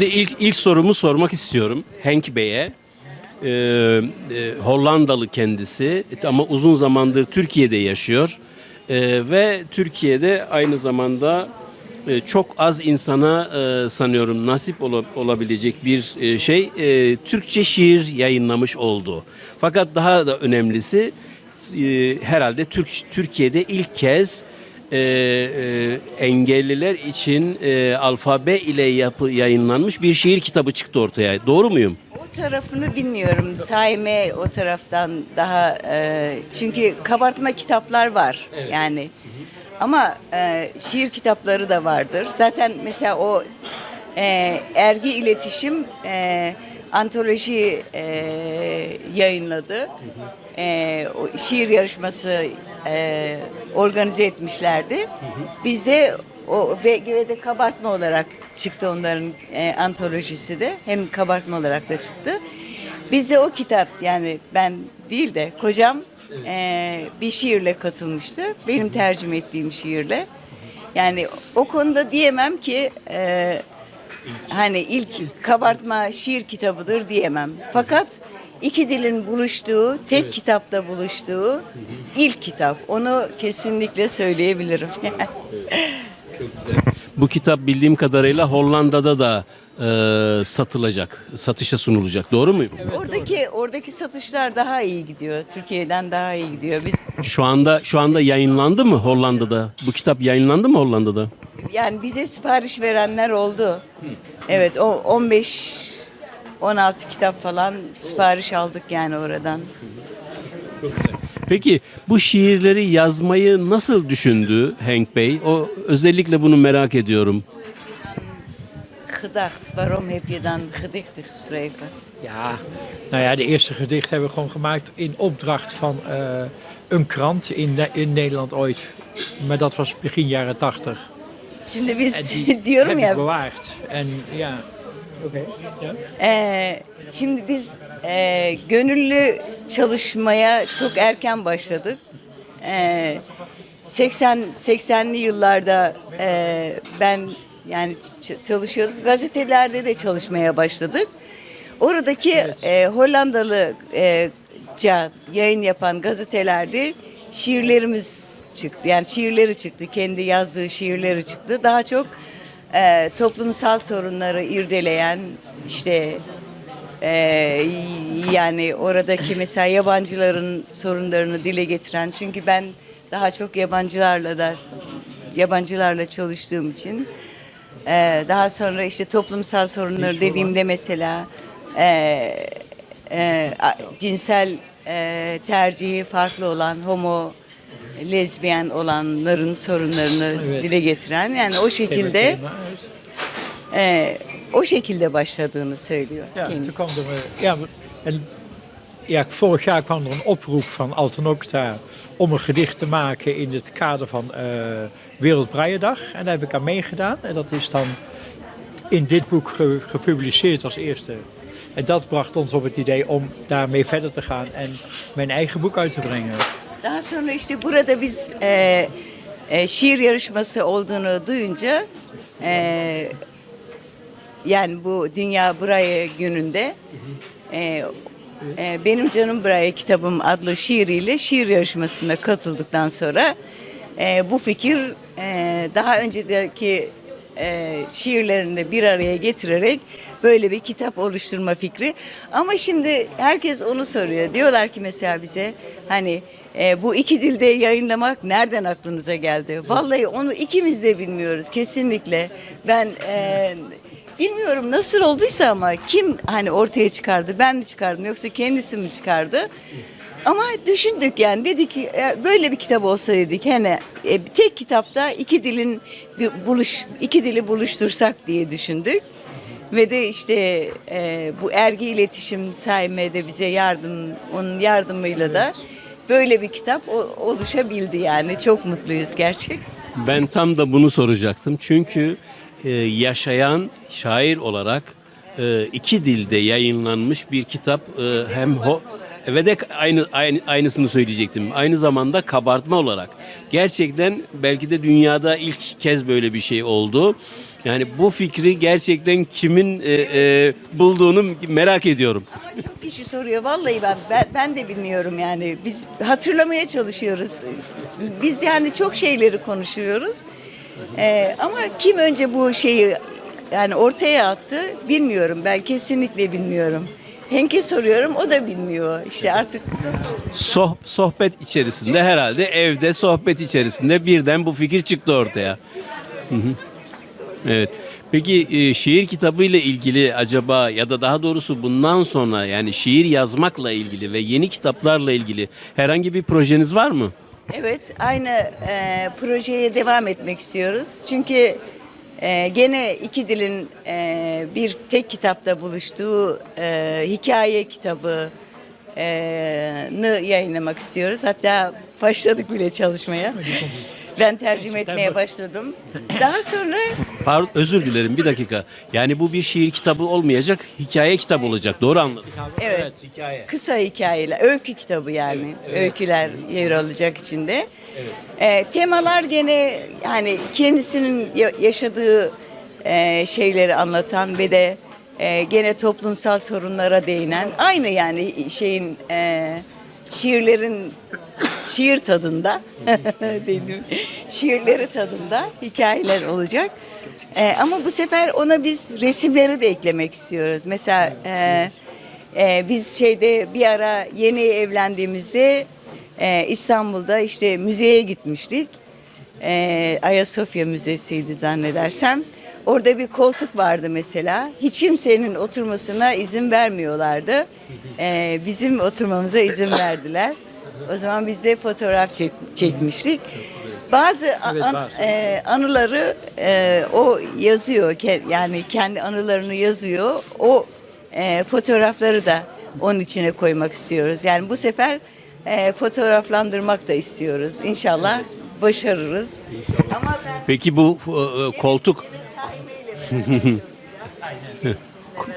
Şimdi ilk ilk sorumu sormak istiyorum Henk Bey'e. Ee, e, Hollandalı kendisi ama uzun zamandır Türkiye'de yaşıyor Ee, ve Türkiye'de aynı zamanda e, çok az insana e, sanıyorum nasip ola- olabilecek bir e, şey e, Türkçe şiir yayınlamış oldu. Fakat daha da önemlisi e, herhalde Türk Türkiye'de ilk kez e, e, engelliler için e, alfabe ile yapı yayınlanmış bir şiir kitabı çıktı ortaya. Doğru muyum? O tarafını bilmiyorum. Saime o taraftan daha e, çünkü kabartma kitaplar var yani. Ama e, şiir kitapları da vardır. Zaten mesela o e, ergi iletişim e, antoloji e, yayınladı. E, o şiir yarışması e, organize etmişlerdi. Biz de o BGV'de kabartma olarak çıktı onların e, antolojisi de. Hem kabartma olarak da çıktı. Bize o kitap yani ben değil de kocam e, bir şiirle katılmıştı. Benim tercüme ettiğim şiirle. Yani o konuda diyemem ki e, hani ilk kabartma şiir kitabıdır diyemem. Fakat iki dilin buluştuğu, tek kitapta buluştuğu ilk kitap. Onu kesinlikle söyleyebilirim. Bu kitap bildiğim kadarıyla Hollanda'da da e, satılacak, satışa sunulacak. Doğru muyum? oradaki oradaki satışlar daha iyi gidiyor. Türkiye'den daha iyi gidiyor. Biz Şu anda şu anda yayınlandı mı Hollanda'da? Bu kitap yayınlandı mı Hollanda'da? yani bize sipariş verenler oldu. Evet, o 15 16 kitap falan sipariş aldık yani oradan. Peki bu şiirleri yazmayı nasıl düşündü Henk Bey? O özellikle bunu merak ediyorum. Gedacht, waarom heb je dan gedichten geschreven? Ja, nou ja, de eerste gedichten hebben we gewoon gemaakt in opdracht van eh, een krant in, in Nederland ooit. Maar dat was begin jaren tachtig. Şimdi biz En die diyorum heb ik ya bewaard. En. Ja. Ee, şimdi biz e, gönüllü çalışmaya çok erken başladık. Ee, 80 80'li yıllarda e, ben yani çalışıyordum. Gazetelerde de çalışmaya başladık. Oradaki e, Hollandalı e, ca yayın yapan gazetelerde şiirlerimiz çıktı. Yani şiirleri çıktı. Kendi yazdığı şiirleri çıktı. Daha çok e, toplumsal sorunları irdeleyen işte e, yani oradaki mesela yabancıların sorunlarını dile getiren çünkü ben daha çok yabancılarla da yabancılarla çalıştığım için e, daha sonra işte toplumsal sorunları dediğimde mesela e, e, cinsel e, tercihi farklı olan homo lezbiyen olanların sorunlarını Evet. dile getiren yani o şekilde e, o şekilde başladığını söylüyor Ja, toen kendisi. kwam er, eh, ja, en, ja, vorig jaar kwam er een oproep van Altenokta om een gedicht te maken in het kader van eh Wereldbraaiendag. En daar heb ik aan meegedaan. En dat is dan in dit boek ge- gepubliceerd als eerste. En dat bracht ons op het idee om daarmee verder te gaan en mijn eigen boek uit te brengen. Daha sonra işte burada biz e, e, şiir yarışması olduğunu duyunca e, yani bu Dünya Braille gününde e, e, Benim Canım Braille kitabım adlı şiiriyle şiir yarışmasına katıldıktan sonra e, bu fikir e, daha önceki e, şiirlerini bir araya getirerek böyle bir kitap oluşturma fikri. Ama şimdi herkes onu soruyor. Diyorlar ki mesela bize hani e, bu iki dilde yayınlamak nereden aklınıza geldi? Vallahi onu ikimiz de bilmiyoruz kesinlikle. Ben e, bilmiyorum nasıl olduysa ama kim hani ortaya çıkardı? Ben mi çıkardım yoksa kendisi mi çıkardı? Ama düşündük yani dedik ki e, böyle bir kitap olsa dedik hani e, tek kitapta iki dilin bir buluş iki dili buluştursak diye düşündük. Ve de işte e, bu ergi iletişim saymede bize yardım, onun yardımıyla da böyle bir kitap oluşabildi yani. Çok mutluyuz gerçekten. Ben tam da bunu soracaktım. Çünkü e, yaşayan şair olarak e, iki dilde yayınlanmış bir kitap e, hem ho ve de aynı, aynı aynısını söyleyecektim. Aynı zamanda kabartma olarak. Gerçekten belki de dünyada ilk kez böyle bir şey oldu. Yani bu fikri gerçekten kimin e, e, bulduğunu merak ediyorum. Ama çok kişi soruyor. Vallahi ben, ben ben de bilmiyorum yani. Biz hatırlamaya çalışıyoruz. Biz yani çok şeyleri konuşuyoruz. Ee, ama kim önce bu şeyi yani ortaya attı bilmiyorum. Ben kesinlikle bilmiyorum. Henk'e soruyorum o da bilmiyor. İşte artık nasıl Soh, sohbet içerisinde herhalde evde sohbet içerisinde birden bu fikir çıktı ortaya. Hı hı. Evet. Peki e, şiir kitabı ile ilgili acaba ya da daha doğrusu bundan sonra yani şiir yazmakla ilgili ve yeni kitaplarla ilgili herhangi bir projeniz var mı? Evet, aynı e, projeye devam etmek istiyoruz. Çünkü e, gene iki dilin e, bir tek kitapta buluştuğu e, hikaye kitabı e, yayınlamak istiyoruz. Hatta başladık bile çalışmaya. Ben tercüme etmeye başladım. Daha sonra Pardon özür dilerim bir dakika. Yani bu bir şiir kitabı olmayacak, hikaye kitabı olacak. Doğru anladım. evet, hikaye. kısa hikayeler, öykü kitabı yani. Öyküler yer alacak içinde. Ee, temalar gene yani kendisinin ya- yaşadığı e, şeyleri anlatan ve de e, gene toplumsal sorunlara değinen aynı yani şeyin e, şiirlerin şiir tadında dedim şiirleri tadında hikayeler olacak. E, ama bu sefer ona biz resimleri de eklemek istiyoruz. Mesela e, ee, biz şeyde bir ara yeni evlendiğimizde e, İstanbul'da işte müzeye gitmiştik. Ee, Ayasofya Müzesi'ydi zannedersem. Orada bir koltuk vardı mesela. Hiç kimsenin oturmasına izin vermiyorlardı. Ee, bizim oturmamıza izin verdiler. O zaman biz de fotoğraf çek- çekmiştik. Bazı Evet, an- e, anıları e, o yazıyor. Ke- Yani kendi anılarını yazıyor. O e, fotoğrafları da onun içine koymak istiyoruz. Yani bu sefer e, fotoğraflandırmak da istiyoruz. İnşallah başarırız. Ama ben Peki bu e, koltuk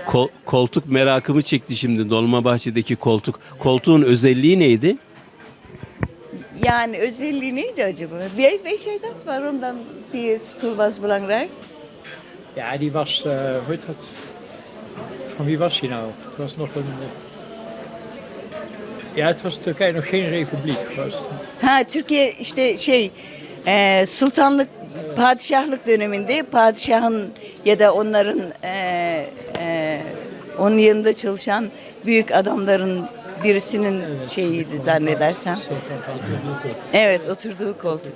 Kol- koltuk merakımı çekti şimdi Dolmabahçe'deki koltuk. Koltuğun özelliği neydi? Yani özelliği neydi acaba? Bir, bir şey dat waarom dan die stoel was belangrijk? Ja, die was, eh hoe heet dat? Van wie was die nou? Het was nog een... Ja, het was Turkije nog geen republiek. Was, Ha Türkiye işte şey e, sultanlık padişahlık döneminde padişahın ya da onların e, e, onun yanında çalışan büyük adamların birisinin şeyiydi zannedersem. Evet oturduğu koltuk.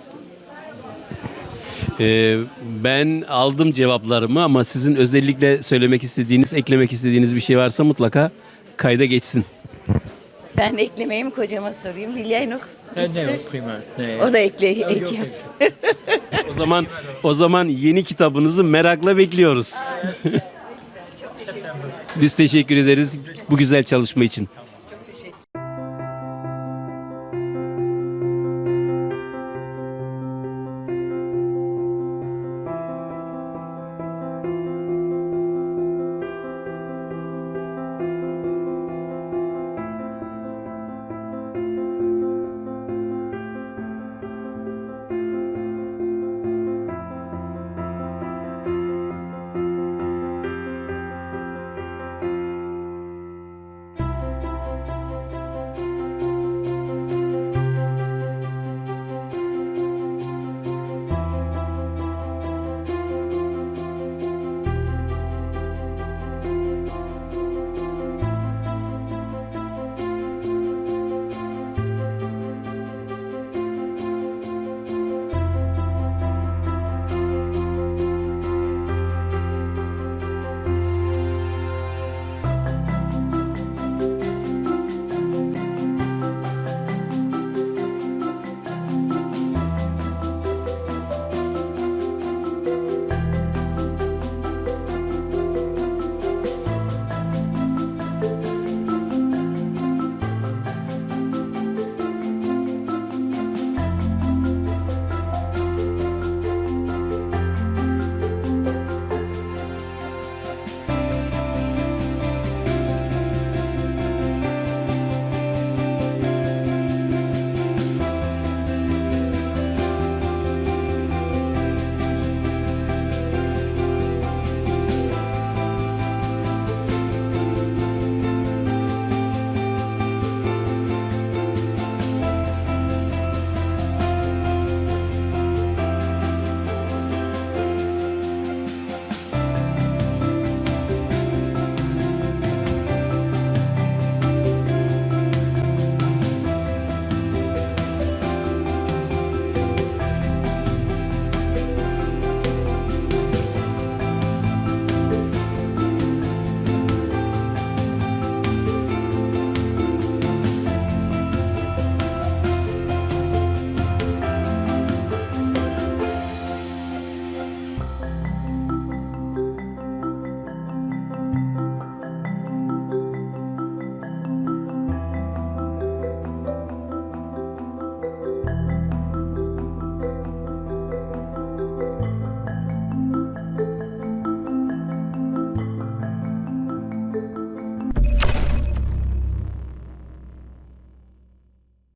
Ee, ben aldım cevaplarımı ama sizin özellikle söylemek istediğiniz, eklemek istediğiniz bir şey varsa mutlaka kayda geçsin. Ben eklemeyi mi kocama sorayım? Nee, O da ekle, ek yap. O zaman o zaman yeni kitabınızı merakla bekliyoruz. Biz teşekkür ederiz bu güzel çalışma için.